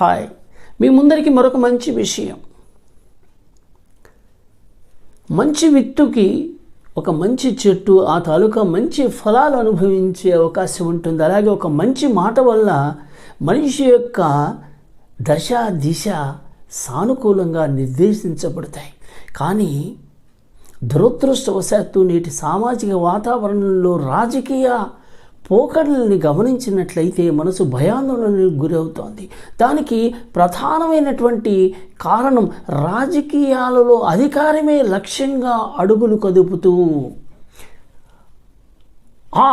Hi. మీ ముందరికి మరొక మంచి విషయం. మంచి విత్తుకి ఒక మంచి చెట్టు ఆ తాలూకా మంచి ఫలాలు అనుభవించే అవకాశం ఉంటుంది. అలాగే ఒక మంచి మాట వల్ల మనిషి యొక్క దశ దిశ సానుకూలంగా నిర్దేశించబడతాయి. కానీ దురదృష్టవశాత్తు నేటి సామాజిక వాతావరణంలో రాజకీయ పోకడల్ని గమనించినట్లయితే మనసు భయాందోళనకు గురవుతోంది. దానికి ప్రధానమైనటువంటి కారణం రాజకీయాలలో అధికారమే లక్ష్యంగా అడుగులు కదుపుతూ ఆ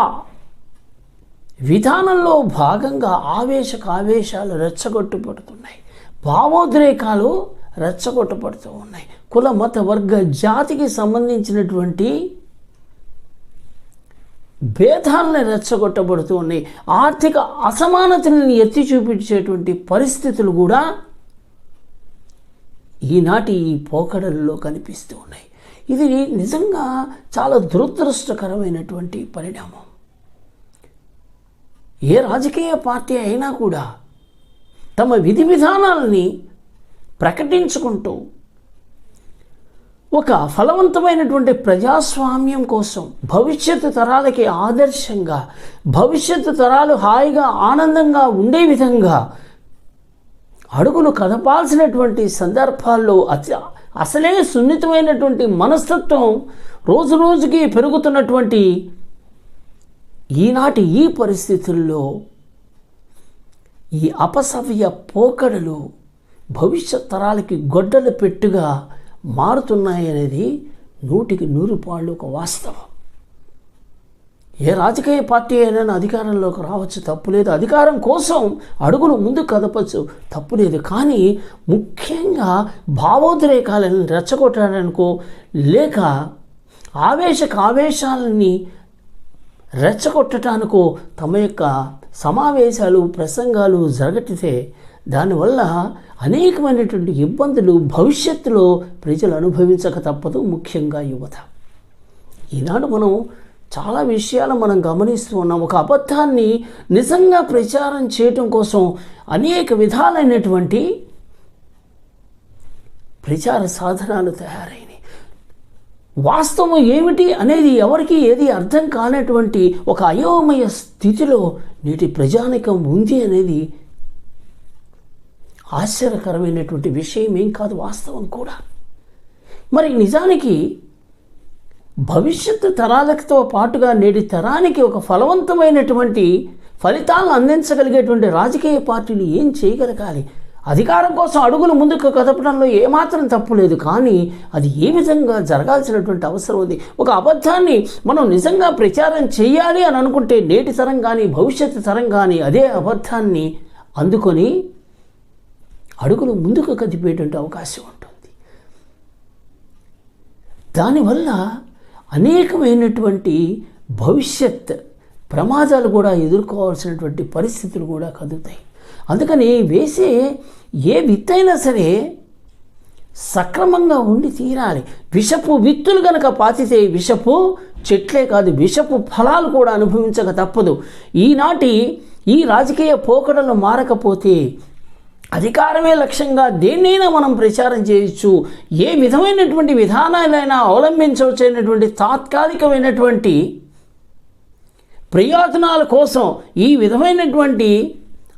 విధానంలో భాగంగా ఆవేశక ఆవేశాలు రెచ్చగొట్టుపడుతున్నాయి భావోద్రేకాలు రెచ్చగొట్టబడుతూ ఉన్నాయి. కుల మత వర్గ జాతికి సంబంధించినటువంటి భేదాలను రెచ్చగొట్టబడుతూ ఉన్నాయి. ఆర్థిక అసమానతలను ఎత్తి చూపించేటువంటి పరిస్థితులు కూడా ఈనాటి ఈ పోకడల్లో కనిపిస్తూ ఉన్నాయి. ఇది నిజంగా చాలా దురదృష్టకరమైనటువంటి పరిణామం. ఏ రాజకీయ పార్టీ అయినా కూడా తమ విధి విధానాలని ప్రకటించుకుంటూ ఒక ఫలవంతమైనటువంటి ప్రజాస్వామ్యం కోసం భవిష్యత్తు తరాలకి ఆదర్శంగా భవిష్యత్తు తరాలు హాయిగా ఆనందంగా ఉండే విధంగా అడుగులు కదపాల్సినటువంటి సందర్భాల్లో అతి అసలే సున్నితమైనటువంటి మనస్తత్వం రోజు రోజుకి పెరుగుతున్నటువంటి ఈనాటి ఈ పరిస్థితుల్లో ఈ అపసవ్య పోకడలు భవిష్యత్ తరాలకి గొడ్డలు పెట్టుగా మారుతున్నాయి అనేది నూటికి నూరు పాళ్ళు ఒక వాస్తవం. ఏ రాజకీయ పార్టీ అయినా అధికారంలోకి రావచ్చు తప్పులేదు అధికారం కోసం అడుగులు ముందు కదపచ్చు తప్పులేదు కానీ ముఖ్యంగా భావోద్రేకాలను రెచ్చగొట్టడానికో లేక ఆవేశక ఆవేశాలని రెచ్చగొట్టడానికో తమ యొక్క సమావేశాలు ప్రసంగాలు జరగటితే దానివల్ల అనేకమైనటువంటి ఇబ్బందులు భవిష్యత్తులో ప్రజలు అనుభవించక తప్పదు ముఖ్యంగా యువత. ఈనాడు మనం చాలా విషయాలు మనం గమనిస్తూ ఉన్నాం. ఒక అబద్ధాన్ని నిజంగా ప్రచారం చేయటం కోసం అనేక విధాలైనటువంటి ప్రచార సాధనాలు తయారైనవి వాస్తవం ఏమిటి అనేది ఎవరికి ఏది అర్థం కానటువంటి ఒక అయోమయ స్థితిలో నేటి ప్రజానికం ఉంది అనేది ఆశ్చర్యకరమైనటువంటి విషయం ఏం కాదు వాస్తవం కూడా. మరి నిజానికి భవిష్యత్తు తరాలతో పాటుగా నేటి తరానికి ఒక ఫలవంతమైనటువంటి ఫలితాలను అందించగలిగేటువంటి రాజకీయ పార్టీలు ఏం చేయగలగాలి? అధికారం కోసం అడుగులు ముందుకు కదపడంలో ఏమాత్రం తప్పు లేదు. కానీ అది ఏ విధంగా జరగాల్సినటువంటి అవసరం ఉంది? ఒక అబద్ధాన్ని మనం నిజంగా ప్రచారం చేయాలి అని అనుకుంటే నేటి తరం కానీ భవిష్యత్తు తరం కానీ అదే అబద్ధాన్ని అందుకొని అడుగులు ముందుకు కదిపేటువంటి అవకాశం ఉంటుంది. దానివల్ల అనేకమైనటువంటి భవిష్యత్ ప్రమాదాలు కూడా ఎదుర్కోవాల్సినటువంటి పరిస్థితులు కూడా కదుగుతాయి అందుకని వేసే ఏ విత్తైనా సరే సక్రమంగా ఉండి తీరాలి. విషపు విత్తులు గనక పాతితే విషపు చెట్లే కాదు విషపు ఫలాలు కూడా అనుభవించక తప్పదు. ఈనాటి ఈ రాజకీయ పోకడలు మారకపోతే అధికారమే లక్ష్యంగా దేన్నైనా మనం ప్రచారం చేయొచ్చు. ఏ విధమైనటువంటి విధానాలైనా అవలంబించవచ్చు అయినటువంటి తాత్కాలికమైనటువంటి ప్రయోజనాల కోసం ఈ విధమైనటువంటి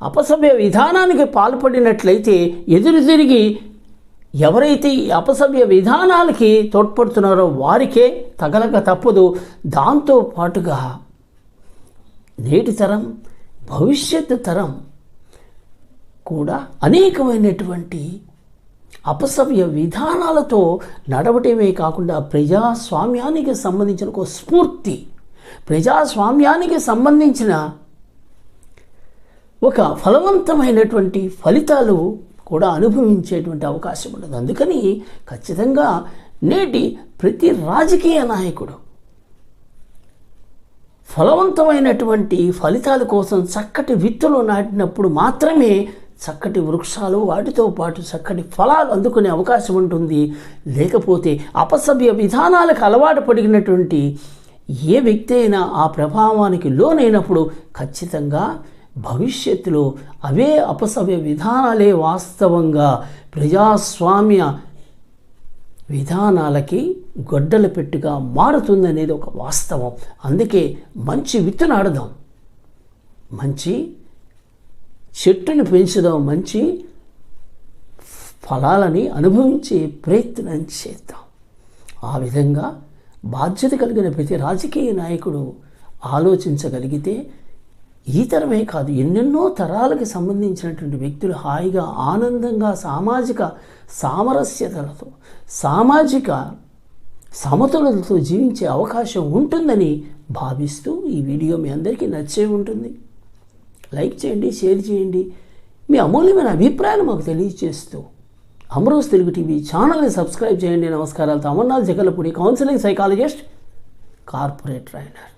అపసభ్య విధానానికి పాల్పడినట్లయితే ఎదురు తిరిగి ఎవరైతే ఈ అపసభ్య విధానాలకి తోడ్పడుతున్నారో వారికే తగలక తప్పదు. దాంతో పాటుగా నేటి తరం భవిష్యత్తు తరం కూడా అనేకమైనటువంటి అపసవ్య విధానాలతో నడవటమే కాకుండా ప్రజాస్వామ్యానికి సంబంధించిన ఒక స్ఫూర్తి ప్రజాస్వామ్యానికి సంబంధించిన ఒక ఫలవంతమైనటువంటి ఫలితాలు కూడా అనుభవించేటువంటి అవకాశం ఉండదు అందుకని ఖచ్చితంగా నేటి ప్రతి రాజకీయ నాయకుడు ఫలవంతమైనటువంటి ఫలితాల కోసం చక్కటి విత్తులు నాటినప్పుడు మాత్రమే చక్కటి వృక్షాలు వాటితో పాటు చక్కటి ఫలాలు అందుకునే అవకాశం ఉంటుంది. లేకపోతే అపసభ్య విధానాలకు అలవాటు పడినటువంటి ఏ వ్యక్తి అయినా ఆ ప్రభావానికి లోనైనప్పుడు ఖచ్చితంగా భవిష్యత్తులో అవే అపసవ్య విధానాలే వాస్తవంగా ప్రజాస్వామ్య విధానాలకి గొడ్డల పెట్టుగా మారుతుందనేది ఒక వాస్తవం. అందుకే మంచి విత్తు నాడదాం మంచి చెట్టును పెంచుదాం మంచి ఫలాలని అనుభవించే ప్రయత్నం చేద్దాం. ఆ విధంగా బాధ్యత కలిగిన ప్రతి రాజకీయ నాయకుడు ఆలోచించగలిగితే ఈ తరమే కాదు ఎన్నెన్నో తరాలకు సంబంధించినటువంటి వ్యక్తులు హాయిగా ఆనందంగా సామాజిక సామరస్యతలతో సామాజిక సమతులతో జీవించే అవకాశం ఉంటుందని భావిస్తూ ఈ వీడియో మీ అందరికీ నచ్చే ఉంటుంది. లైక్ చేయండి షేర్ చేయండి. మీ అమూల్యమైన అభిప్రాయాలు మాకు తెలియజేస్తూ అమరోజ్ తెలుగు టీవీ ఛానల్ని సబ్స్క్రైబ్ చేయండి. నమస్కారాలు. Amarnath Jagalapudi counselling psychologist corporate trainer